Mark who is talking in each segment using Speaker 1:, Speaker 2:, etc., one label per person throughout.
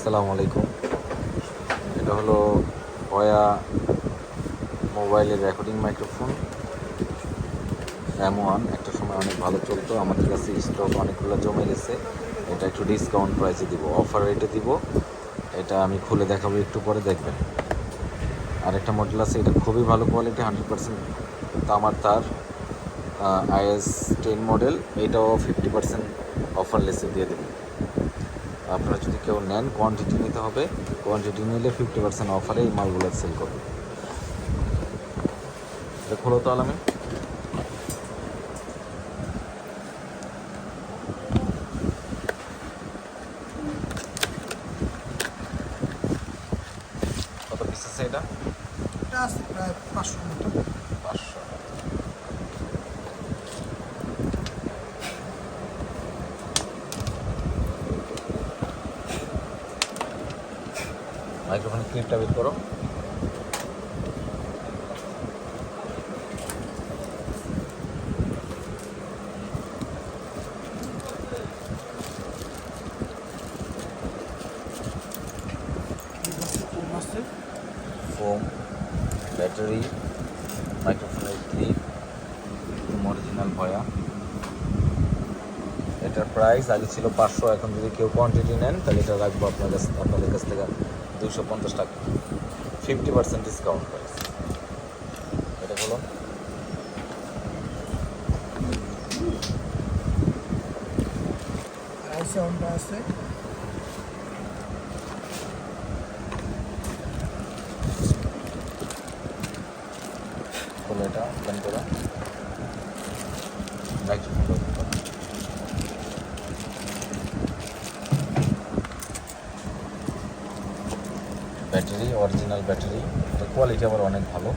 Speaker 1: আসসালামু আলাইকুম। এটা হলো ভয়া মোবাইলের রেকর্ডিং মাইক্রোফোন। এম ওয়ান একটা সময় অনেক ভালো চলতো, আমাদের কাছে স্টক অনেকগুলো জমে গেছে। এটা একটু ডিসকাউন্ট প্রাইসে দিব অফার রেটে দিব। এটা আমি খুলে দেখাবো, একটু পরে দেখবেন। আর একটা মডেল আছে, এটা খুবই ভালো কোয়ালিটি হান্ড্রেড পার্সেন্ট তামার তার আইএস টেন মডেল এটাও ফিফটি পার্সেন্ট অফার লেসে দিয়ে দেবেন। আপনারা যদি কেউ নেন কোয়ান্টিটি নিতে হবে। কোয়ান্টিটি নিলে ফিফটি পার্সেন্ট অফারে এই মালগুলো সেল করবে। খোলো তো আলামে। কত পিস আছে এটা?
Speaker 2: এটা আছে প্রায় পাঁচশো মতো।
Speaker 1: পাঁচশো। মাইক্রোফোনের ক্লিপটা বের করো। ফোম ব্যাটারি মাইক্রোফোনের ক্লিপ অরিজিনাল ভয়া। এটার প্রাইস আগে ছিল পাঁচশো এখন যদি কেউ কোয়ান্টিটি নেন তাহলে এটা রাখব আপনার কাছ আপনাদের কাছ থেকে দুশো পঞ্চাশ টাকা। ফিফটি পার্সেন্ট ডিসকাউন্ট প্রাইস এটা হলো।
Speaker 2: আছে।
Speaker 1: এটা ওপেন করো ব্যাটারি অরিজিনাল ব্যাটারি। এটা কোয়ালিটি আবার অনেক ভালো।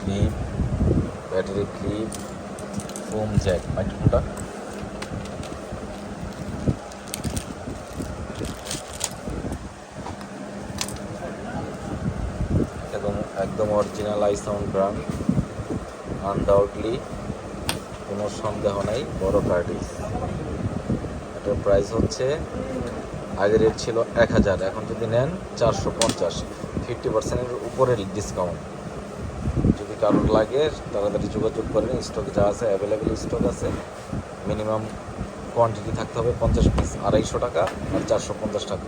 Speaker 1: Clip battery clip foam jack মাইক্রোফোনটা একদম একদম original I sound brand undoubtedly কোনো সন্দেহ নাই, বড় কার্টিস এটার প্রাইস হচ্ছে আগে রেট ছিল এক হাজার, এখন যদি নেন চারশো পঞ্চাশ ফিফটি পার্সেন্টের উপরে ডিসকাউন্ট যদি কারোর লাগে, তাড়াতাড়ি যোগাযোগ করেন স্টক যা আছে অ্যাভেলেবেল স্টক আছে মিনিমাম কোয়ান্টিটি থাকতে হবে পঞ্চাশ পিস আড়াইশো টাকা আর চারশো পঞ্চাশ টাকা।